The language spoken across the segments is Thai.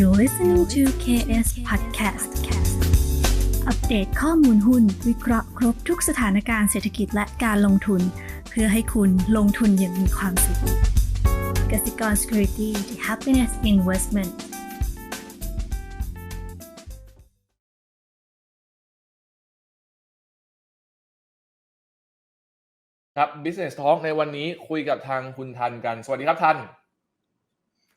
You're listening to KS Podcast อัปเดตข้อมูลหุ้น วิเคราะห์ครบทุกสถานการณ์เศรษฐกิจและการลงทุน เพื่อให้คุณลงทุนอย่างมีความสุขกสิกร Security the Happiness Investment ครับ Business Talk ในวันนี้คุยกับทางคุณทันกัน สวัสดีครับทัน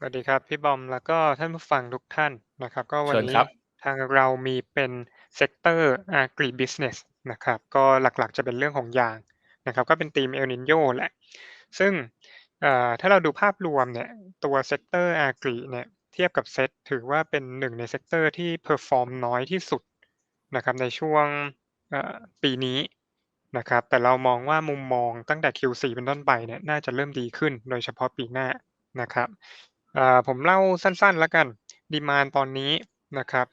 สวัสดีครับ พี่บอมแล้วก็ท่านผู้ฟังทุกท่านนะครับ ก็วันเชิญนี้ครับทางเรามีเป็นเซกเตอร์ agri business นะครับก็หลักๆจะเป็นเรื่องของยางนะครับ ก็เป็นธีมเอลนิโยแหละ ซึ่งเอ่อถ้าเราดูภาพรวมเนี่ยตัวเซกเตอร์ agri เนี่ยเทียบกับเซตถือว่าเป็นหนึ่งในเซกเตอร์ที่เพอร์ฟอร์มน้อยที่สุดนะครับในช่วงเอ่อปีนี้นะครับแต่เรามองว่ามุมมองตั้งแต่ Q4 เป็นต้นไปเนี่ยน่าจะเริ่มดีขึ้นโดยเฉพาะปีหน้านะครับเอ่อ ผมเล่าสั้นๆแล้วกันดีมานตอนนี้นะครับ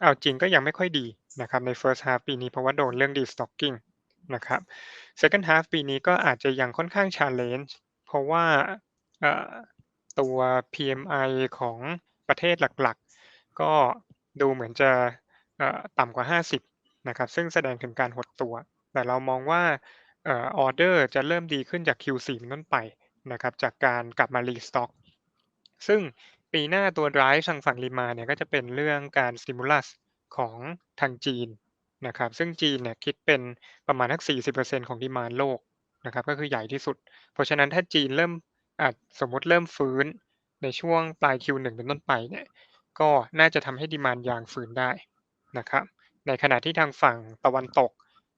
เอาจริงก็ยังไม่ค่อยดีนะครับใน first half ปีนี้เพราะว่าโดนเรื่อง destocking นะครับ second half ปีนี้ก็อาจจะยังค่อนข้าง challenge เพราะว่าตัว PMI ของประเทศหลักๆ ก็ดูเหมือนจะต่ำกว่า 50 นะครับ ซึ่งแสดงถึงการหดตัว แต่เรามองว่าออเดอร์จะเริ่มดีขึ้นจาก Q4 เป็นต้นไปนะครับ จากการกลับมา restock ซึ่งปีหน้าตัว drive ทางฝั่งรีมาเนี่ยก็จะเป็นเรื่องการ stimulus ของทางจีนนะครับ ซึ่งจีนเนี่ยคิดเป็นประมาณทัก 40%ของดีมานโลกนะครับ ก็คือใหญ่ที่สุด เพราะฉะนั้นถ้าจีนเริ่มอาจสมมติเริ่มฟื้นในช่วงปลาย Q1 เป็นต้นไปเนี่ยก็น่าจะทำให้ดีมานยางฟื้นได้นะครับ ในขณะที่ทางฝั่งตะวันตก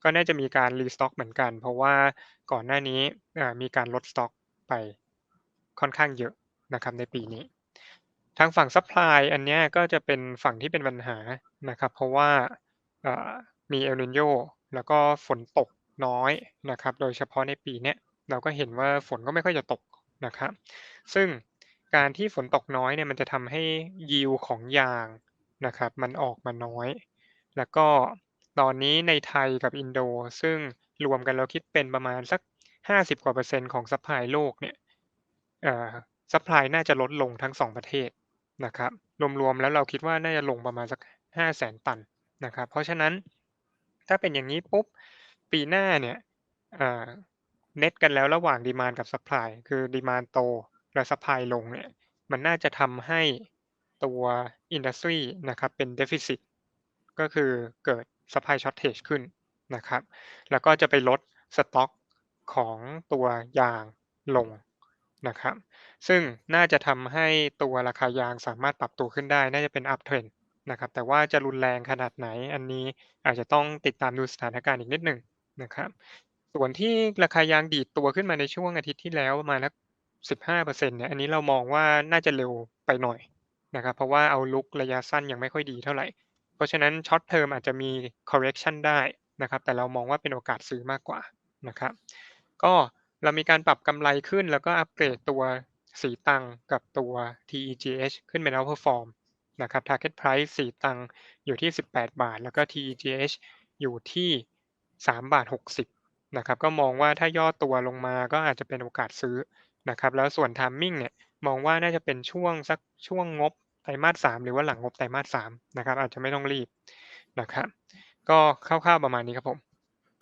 ก็น่าจะมีการรีสต็อกเหมือนกัน เพราะว่าก่อนหน้านี้มีการลดสต็อกไปค่อนข้างเยอะ นะครับในปีนี้ ทางฝั่งซัพพลายอันนี้ก็จะเป็นฝั่งที่เป็นปัญหานะครับ เพราะว่ามีเอลนิโยแล้วก็ฝนตกน้อยนะครับ โดยเฉพาะในปีนี้เราก็เห็นว่าฝนก็ไม่ค่อยจะตกนะครับ ซึ่งการที่ฝนตกน้อยเนี่ยมันจะทำให้ยิวของยางนะครับ มันออกมาน้อย แล้วก็ตอนนี้ในไทยกับอินโด ซึ่งรวมกันแล้วคิดเป็นประมาณสัก 50 กว่าเปอร์เซ็นต์ของซัพพลายโลกเนี่ย ซัพพลายน่าจะลดลงทั้งสองประเทศนะครับรวมๆแล้วเราคิดว่าน่าจะลงประมาณสัก5แสนตันนะครับ เพราะฉะนั้นถ้าเป็นอย่างนี้ปุ๊บปีหน้าเนี่ยเน็ตกันแล้วระหว่างดีมานกับซัพพลายคือดีมานโตและซัพพลายลงเนี่ยมันน่าจะทำให้ตัวอินดัสทรีนะครับเป็นเดฟิซิตก็คือเกิด supply shortage ขึ้นนะครับ แล้วก็จะไปลดสต็อกของตัวยางลง นะครับ ซึ่งน่าจะทำให้ตัวราคายางสามารถปรับตัวขึ้นได้ น่าจะเป็น up trend นะครับ แต่ว่าจะรุนแรงขนาดไหน อันนี้อาจจะต้องติดตามดูสถานการณ์อีกนิดหนึ่งนะครับ ส่วนที่ราคายางดีดตัวขึ้นมาในช่วงอาทิตย์ที่แล้วมาณสัก15%เนี่ย อันนี้เรามองว่าน่าจะเร็วไปหน่อยนะครับ เพราะว่าเอาลุกระยะสั้นยังไม่ค่อยดีเท่าไหร่ เพราะฉะนั้นช็อตเทอมอาจจะมี correction ได้นะครับ แต่เรามองว่าเป็นโอกาสซื้อมากกว่านะครับ ก็ เรามีการปรับกำไรขึ้นแล้วก็อัปเกรดตัวสีตังกับตัว TEGH ขึ้นเป็น outperform นะครับ target price สีตังอยู่ที่ 18 บาท แล้วก็ TEGH อยู่ที่3บาท60นะครับก็มองว่าถ้าย่อตัวลงมาก็อาจจะเป็นโอกาสซื้อนะครับแล้วส่วน timing เนี่ยมองว่าน่าจะเป็นช่วงสักช่วงงบไตรมาส3หรือว่าหลังงบไตรมาส3นะครับอาจจะไม่ต้องรีบนะครับก็คร่าวๆประมาณนี้ครับผม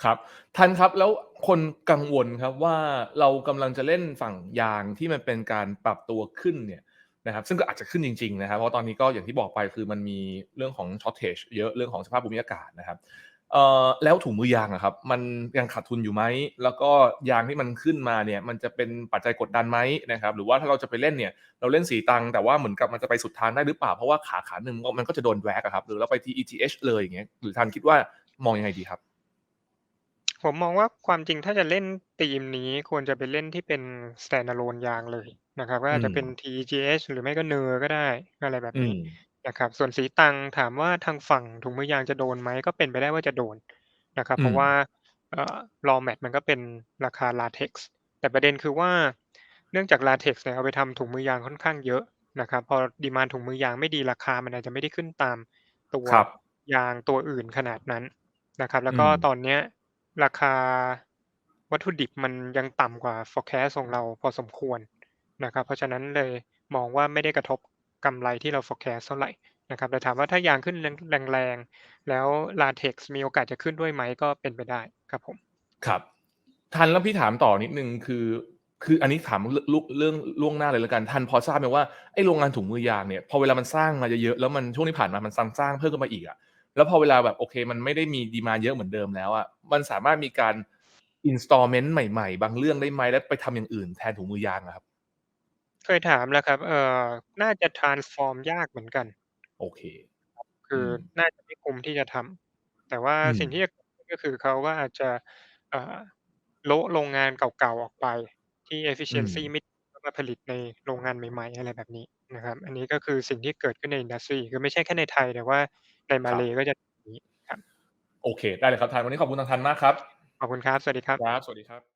ครับทันครับแล้วคนกังวลครับว่าเรากำลังจะเล่นฝั่งยางที่มันเป็นการปรับตัวขึ้นเนี่ยนะครับซึ่งก็อาจจะขึ้นจริงๆนะครับเพราะตอนนี้ก็อย่างที่บอกไปคือมันมีเรื่องของ shortage เยอะเรื่องของสภาพภูมิอากาศนะครับเอ่อแล้วถุงมือยางอะครับมันยังขาดทุนอยู่ไหมแล้วก็ยางที่มันขึ้นมาเนี่ยมันจะเป็นปัจจัยกดดันไหมนะครับหรือว่าถ้าเราจะไปเล่นเนี่ยเราเล่นสีตังแต่ว่าเหมือนกับมันจะไปสุดทางได้หรือเปล่าเพราะว่าขาขาหนึ่งมันก็จะโดนแวกอะครับหรือเราไปที่ ETH เลยอย่างเงี้ยหรือทันคิดว่ามองยังไงดีครับ ผมมองว่าความจริงถ้าจะเล่นธีมนี้ควรจะไปเล่นที่เป็น standalone ยางเลยนะครับ ก็อาจจะเป็นอืม TEGH หรือไม่ก็เนอร์ก็ได้อะไรแบบอืนี้มนะครับ ส่วนสีตังถามว่าทางฝั่งถุงมือยางจะโดนไหมก็เป็นไปได้ว่าจะโดนนะครับอืเพมราะว่าเอ่อ raw mat มันก็เป็นราคา latex แต่ประเด็นคือว่าเนื่องจาก latex เนี่ยเอาไปทำถุงมือยางค่อนข้างเยอะนะครับ พอดีมานถุงมือยางไม่ดีราคามันอาจจะไม่ได้ขึ้นตามตัวครับยางตัวอื่นขนาดนั้นนะครับ แล้วอืก็มตอนเนี้ย ราคาวัตถุดิบมันยังต่ำกว่า forecast ของเราพอสมควรนะครับ เพราะฉะนั้นเลยมองว่าไม่ได้กระทบกำไรที่เรา forecast เท่าไหร่นะครับแต่ถามว่าถ้ายางขึ้นแรงๆ แล้ว Latex มีโอกาสจะขึ้นด้วยไหมก็เป็นไปได้ครับผม ครับ ทันแล้วพี่ถามต่อนิดหนึ่งคือ คืออันนี้ถามลลุเรื่องล่วงหน้าเลยแล้วกัน ทันพอทราบไหมว่าไอ้โรงงานถุงมือยางเนี่ยพอเวลามันสร้างมาเยอะๆแล้วมันช่วงที่ผ่านมามันซ้ำสร้างเพิ่มขึ้นมาอีกอะ แล้วพอเวลาแบบโอเค มันไม่ได้มี demand เยอะเหมือนเดิมแล้วอะมันสามารถมีการ installment ใหม่ๆ บางเรื่องได้ไหม?แล้วไปทำอย่างอื่นแทนถุงมือยางอะครับ เคยถามแล้วครับ เอ่อน่าจะ transform ยากเหมือนกัน โอเค คือือมน่าจะไม่คุ้มที่จะทำแต่ว่าอืม สิ่งที่จะก็คือเขาก็อาจจะเอ่อโละโรงงานเก่าๆออกไปที่ อื efficiency มไม่แล้วมาผลิตในโรงงานใหม่ ๆ อะไรแบบนี้ นะครับ อันนี้ก็คือสิ่งที่เกิดขึ้นในอินดัสทรีคือไม่ใช่แค่ในไทยแต่ว่าในมาครัเลบก็จะนี้ครับ โอเค ได้เลยครับทันวันนี้ขอบคุณทางทันมากครับ ขอบคุณครับ สวัสดีครับ ครับ สวัสดีครับ